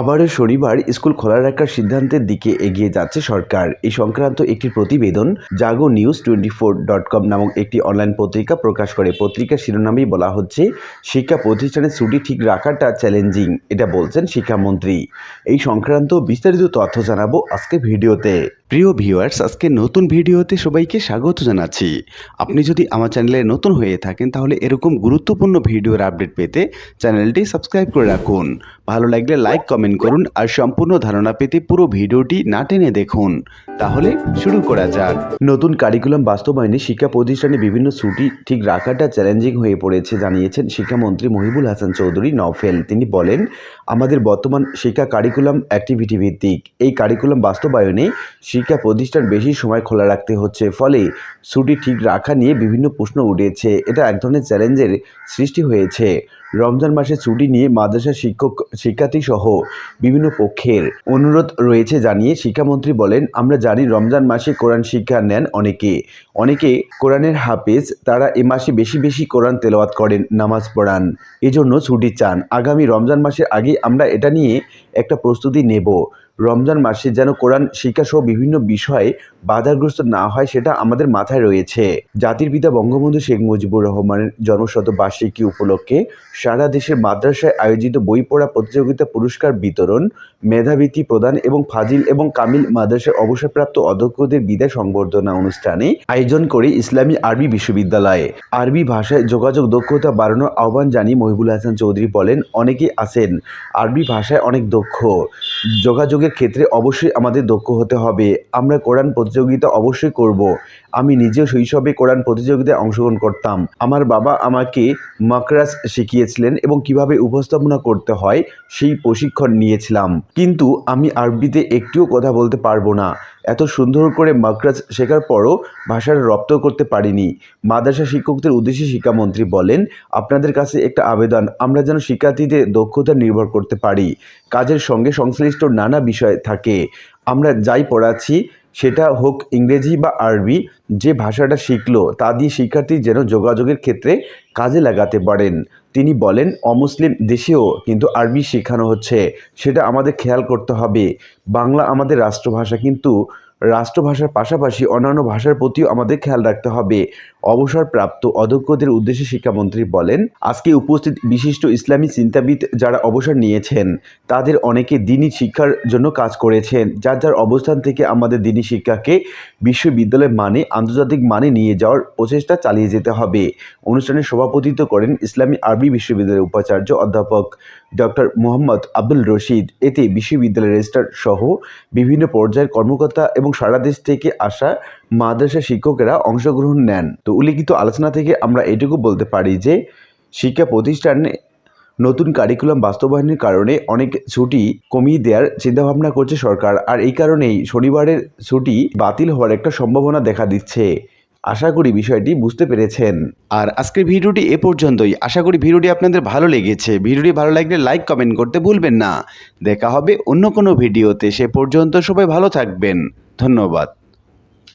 আবারও শনিবার স্কুল খোলা রাখার সিদ্ধান্তের দিকে এগিয়ে যাচ্ছে সরকার। এই সংক্রান্ত একটি প্রতিবেদন Jago news twenty four dot com নামক একটি অনলাইন পত্রিকা প্রকাশ করে। পত্রিকার শিরোনামেই বলা হচ্ছে, শিক্ষা প্রতিষ্ঠানের ছুটি ঠিক রাখাটা চ্যালেঞ্জিং, এটা বলছেন শিক্ষামন্ত্রী। এই সংক্রান্ত বিস্তারিত তথ্য জানাব আজকে ভিডিওতে। প্রিয় ভিউয়ার্স, আজকে নতুন ভিডিওতে সবাইকে স্বাগত জানাচ্ছি। আপনি যদি আমার চ্যানেলে নতুন হয়ে থাকেন, তাহলে এরকম গুরুত্বপূর্ণ ভিডিওর আপডেট পেতে চ্যানেলটি সাবস্ক্রাইব করে রাখুন। ভালো লাগলে লাইক, কমেন্ট করুন আর সম্পূর্ণ ধারণা পেতে পুরো ভিডিওটি না টেনে দেখুন। তাহলে শুরু করা যাক। নতুন কারিকুলাম বাস্তবায়নে শিক্ষা প্রতিষ্ঠানে বিভিন্ন ছুটি ঠিক রাখাটা চ্যালেঞ্জিং হয়ে পড়েছে, জানিয়েছেন শিক্ষামন্ত্রী মহিবুল হাসান চৌধুরী নওফেল। তিনি বলেন, আমাদের বর্তমান শিক্ষা কারিকুলাম অ্যাক্টিভিটি ভিত্তিক। এই কারিকুলাম বাস্তবায়নে শিক্ষা প্রতিষ্ঠান বেশি সময় খোলা রাখতে হচ্ছে। ফলে ছুটি ঠিক রাখা নিয়ে বিভিন্ন প্রশ্ন উঠেছে। এটা এক ধরনের চ্যালেঞ্জের সৃষ্টি হয়েছে। রমজান মাসে ছুটি নিয়ে মাদ্রাসা শিক্ষক শিক্ষার্থী সহ বিভিন্ন পক্ষের অনুরোধ রয়েছে জানিয়ে শিক্ষামন্ত্রী বলেন, আমরা জানি রমজান মাসে কোরআন শিক্ষা নেন অনেকে। অনেকে কোরআনের হাফেজ, তারা এ মাসে বেশি বেশি কোরআন তেলাওয়াত করেন, নামাজ পড়ান। এজন্য ছুটি চান। আগামী রমজান মাসের আগে আমরা এটা নিয়ে একটা প্রস্তুতি নেব। রমজান মাসে যেন কোরআন শিক্ষাসহ বিভিন্ন বিষয়ে বাধাগ্রস্ত না হয় সেটা আমাদের মাথায় রয়েছে। জাতির পিতা বঙ্গবন্ধু শেখ মুজিবুর রহমানের জন্মশতবার্ষিকী উপলক্ষে সারা দেশের মাদ্রাসায় আয়োজিত বই পড়া প্রতিযোগিতা পুরস্কার বিতরণ, মেধাবৃত্তি প্রদান এবং ফাজিল এবং কামিল মাদ্রাসার অবসরপ্রাপ্ত অধ্যক্ষদের বিদায় সংবর্ধনা অনুষ্ঠানে আয়োজন করে ইসলামী আরবি বিশ্ববিদ্যালয়ে। আরবি ভাষায় যোগাযোগ দক্ষতা বাড়ানোর আহ্বান জানিয়ে মহিবুল হাসান চৌধুরী বলেন, অনেকেই আছেন, আরবি ভাষায় অনেক দক্ষ। যোগাযোগের ক্ষেত্রে অবশ্যই আমাদের দক্ষ হতে হবে। আমরা কোরআন প্রতিযোগিতা অবশ্যই করব। আমি নিজেও শৈশবে কোরআন প্রতিযোগিতায় অংশগ্রহণ করতাম। আমার বাবা আমাকে মাকরাস শিখিয়েছিলেন এবং কীভাবে উপস্থাপনা করতে হয় সেই প্রশিক্ষণ নিয়েছিলাম। কিন্তু আমি আরবিতে একটিও কথা বলতে পারব না। এত সুন্দর করে মাকরাজ শেখার পরও ভাষার রপ্ত করতে পারিনি। মাদ্রাসা শিক্ষকদের উদ্দেশ্যে শিক্ষামন্ত্রী বলেন, আপনাদের কাছে একটা আবেদন, আমরা যেন শিক্ষার্থীদের দক্ষতা নির্ভর করতে পারি। কাজের সঙ্গে সংশ্লিষ্ট নানা বিষয় থাকে। আমরা যাই পড়াচ্ছি, সেটা হোক ইংরেজি বা আরবি, যে ভাষাটা শিখলো, তা দিয়ে শিক্ষার্থী যেন যোগাযোগের ক্ষেত্রে কাজে লাগাতে পারেন। তিনি বলেন, অমুসলিম দেশেও কিন্তু আরবি শেখানো হচ্ছে। সেটা আমাদের খেয়াল করতে হবে। বাংলা আমাদের রাষ্ট্রভাষা কিন্তু রাষ্ট্রভাষার পাশাপাশি অন্যান্য ভাষার প্রতিও আমাদের খেয়াল রাখতে হবে। অবসরপ্রাপ্ত অধ্যক্ষদের উদ্দেশ্যে শিক্ষামন্ত্রী বলেন, আজকে উপস্থিত বিশিষ্ট ইসলামী চিন্তাবিদ যারা অবসর নিয়েছেন, তাদের অনেকে দিনী শিক্ষার জন্য কাজ করেছেন। যার যার অবস্থান থেকে আমাদের দিনী শিক্ষাকে বিশ্ববিদ্যালয় মানে আন্তর্জাতিক মানে নিয়ে যাওয়ার প্রচেষ্টা চালিয়ে যেতে হবে। অনুষ্ঠানে সভাপতিত্ব করেন ইসলামী আরবি বিশ্ববিদ্যালয়ের উপাচার্য অধ্যাপক ডক্টর মোহাম্মদ আব্দুল রশিদ। এতে বিশ্ববিদ্যালয়ের রেজিস্ট্রার সহ বিভিন্ন পর্যায়ের কর্মকর্তা এবং সারা দেশ থেকে আসা মাদ্রাসা শিক্ষকেরা অংশগ্রহণ নেন। তো উল্লিখিত আলোচনা থেকে আমরা এটুকু বলতে পারি যে, শিক্ষা প্রতিষ্ঠানে নতুন কারিকুলাম বাস্তবায়নের কারণে অনেক ছুটি কমিয়ে দেওয়ার চিন্তাভাবনা করছে সরকার। আর এই কারণেই শনিবারের ছুটি বাতিল হওয়ার একটা সম্ভাবনা দেখা দিচ্ছে। আশা করি বিষয়টি বুঝতে পেরেছেন। আর আজকের ভিডিওটি এ পর্যন্তই। আশা করি ভিডিওটি আপনাদের ভালো লেগেছে। ভিডিওটি ভালো লাগলে লাইক কমেন্ট করতে ভুলবেন না। দেখা হবে অন্য কোনো ভিডিওতে। সে পর্যন্ত সবাই ভালো থাকবেন। ধন্যবাদ।